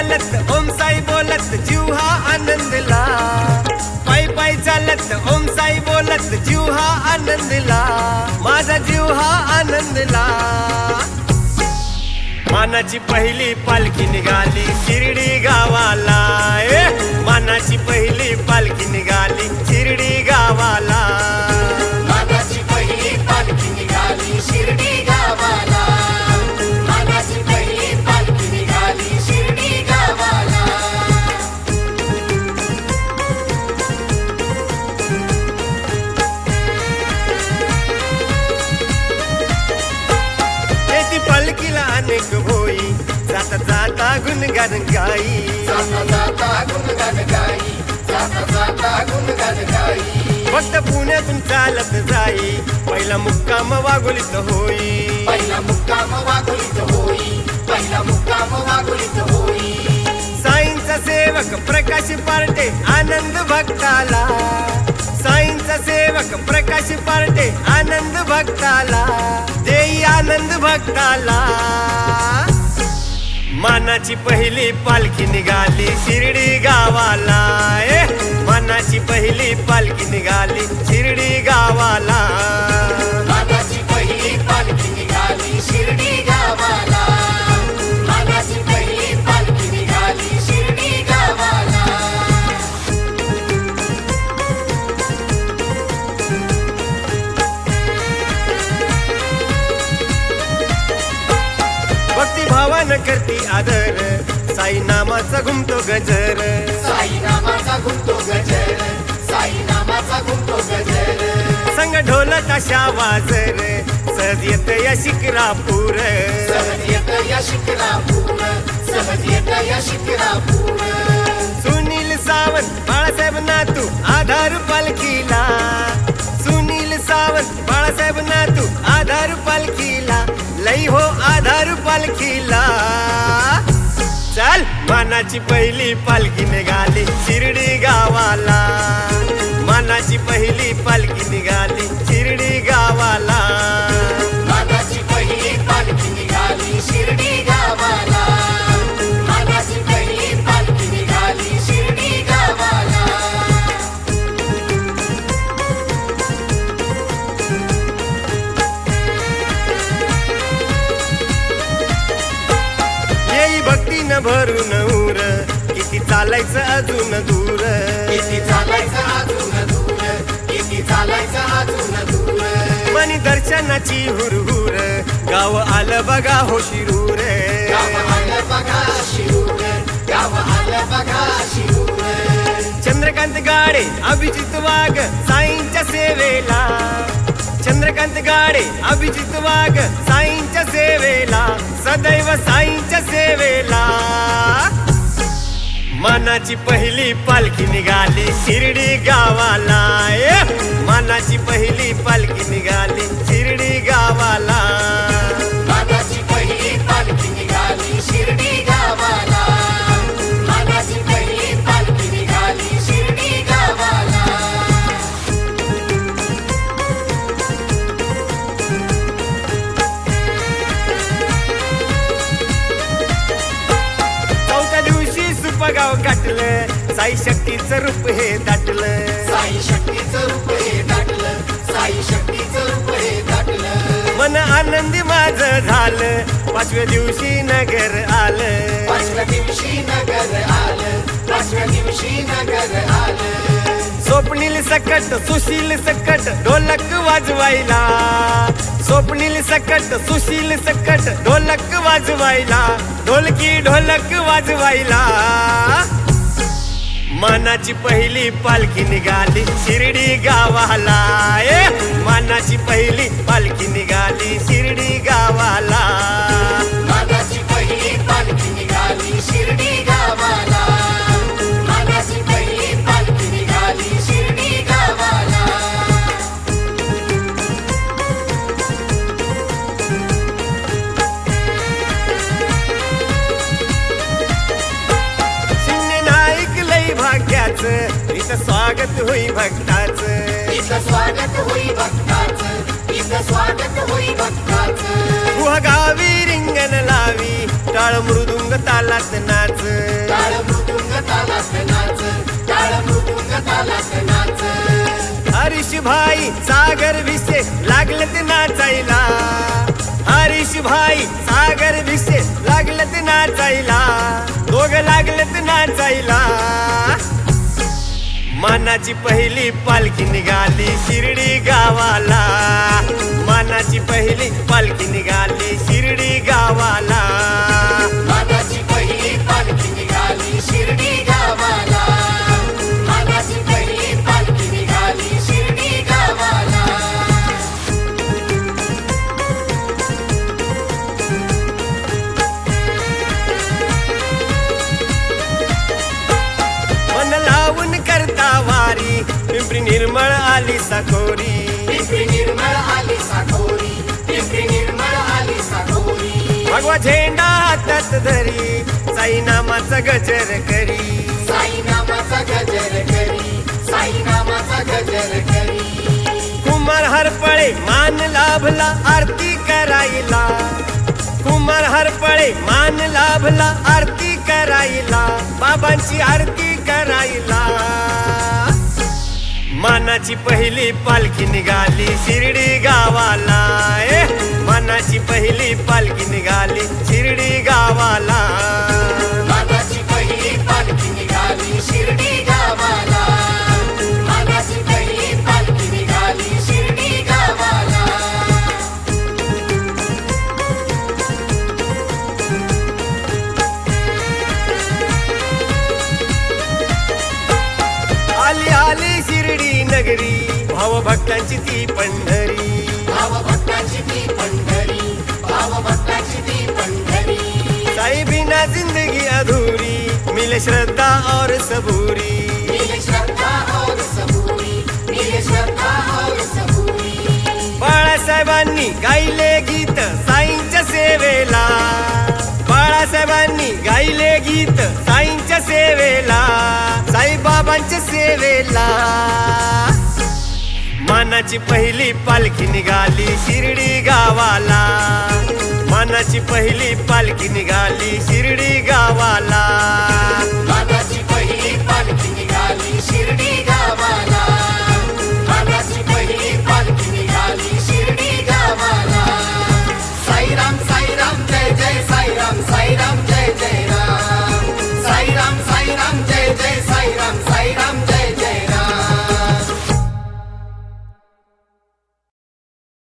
चालत ओम साई बोलत जीव हा आनंदला. पायी पायी चालत ओम साई बोलत जीव हा आनंदला. माझा जीव हा आनंदला. मानाची पहिली पालखी निघाली शिर्डी गावाला. गुणगान गाई जाता जाता गुणगान गाई जाता जाता गुणगान गाई फक्त पुण्यातून चालत जाई. पहिला मुक्काम वागोलीत होई. पहिला मुक्काम वाघोलीत होई. पहिला मुक्काम वाघोलीत होई. साईंचा सेवक प्रकाश पार्टे आनंद भक्ताला. साईंचा सेवक प्रकाश पार्टे आनंद भक्ताला. देई आनंद भक्ताला. मानाची पहिली पालखी निघाली शिर्डी गावाला. ए मानाची पहिली पालखी निघाली. साई नामाचा घुमतो गजर. साई नामाचा घुमतो गजर. साई नामाचा घुमतो गजर. संग ढोल ताशा वाजर. सहज येत या शिकरापूर सहज येत या शिखरापूर. सहज येत या शिखरापूर. सुनील सावंत बाळासाहेब नातू आधार पालखीला. सुनील सावंत बाळासाहेब नातू आधार पालखीला. लई हो आधार पालखीला. कानाची मानाची पहिली पालखी निघाली. शिर्डी गावाला चालायचं अजून दूर. किती चालायचं अजून दूर? किती चालायचं अजून दूर? मनी दर्शनाची हुरहुर. गाव आलं बघा हो शिरूर. चंद्रकांत गाडे अभिजित वाघ साईंच्या सेवेला. चंद्रकांत गाडे अभिजित वाघ साईंच्या सेवेला. सदैव साईंच्या सेवेला. मानाची पहिली पालखी निघाली शिर्डी गावाला. मानाची पहिली पालखी निघाली शिर्डी गावाला. साई शक्तीचं रूप हे दाटलं. साई शक्तीचं रूप हे दाटलं. साई शक्तीचं रूप हे दाटलं. मन आनंदी माझं झालं. पाचव्या दिवशी नगर आलं. पाचव्या दिवशी नगर आलं. पाचव्या दिवशी नगर आलं. स्वप्नील सकट सुशील सकट ढोलक वाजवायला. स्वप्नील सकट सुशील सकट ढोलक वाजवायला. ढोलकी ढोलक वाजवायला. मानाची पहिली पालखी निघाली शिर्डी गावाला. ए मानाची पहिली पालखी निघाली. टाळ मृदुंग तालात नाच. टाळ मृदुंग तालात नाच. टाळ मृदुंग तालात नाच. हरीश भाई सागर भिसे लागलं ते नाचायला. हरीश भाई सागर भिसे लागलं ते नाचायला. दोघ लागलं ते नाचायला. मानाची पहिली पालखी निघाली शिर्डी गावाला. मानाची पहिली पालखी निघाली शिर्डी पिंपरी निर्मळ आली साखोरी निर्मळ आली साखोरी. भगवा झेंडा हातात धरी साई नामाचा गजर करी. साई नामाचा गजर करी साई नामाचा गजर करी. कुमार हरपळे मान लाभला आरती करायला. कुमार हरपळे मान लाभला आरती करायला. बाबांची आरती करायला. मानाची पहिली पालखी निघाली शिर्डी गावाला. ए मानाची पहिली पालखी निघाली शिर्डी गावाला. मानाची पहिली पालखी निघाली शिर्डी भावभक्तांची ती पंढरी. भाव भक्ताची ती पंढरी ती साई बिना जिंदगी अधूरी मिले श्रद्धा और सबूरी. मिले श्रद्धा और सबूरी मिले श्रद्धा और सबूरी. बाळासाहेबांनी गायले गीत साईंच्या सेवेला. बाळासाहेबांनी गायले गीत साईंच्या सेवेला. साईबाबांच्या सेवेला. मानाची पहिली पालखी निघाली शिर्डी गावाला. मानाची पहिली पालखी निघाली शिर्डी गावाला.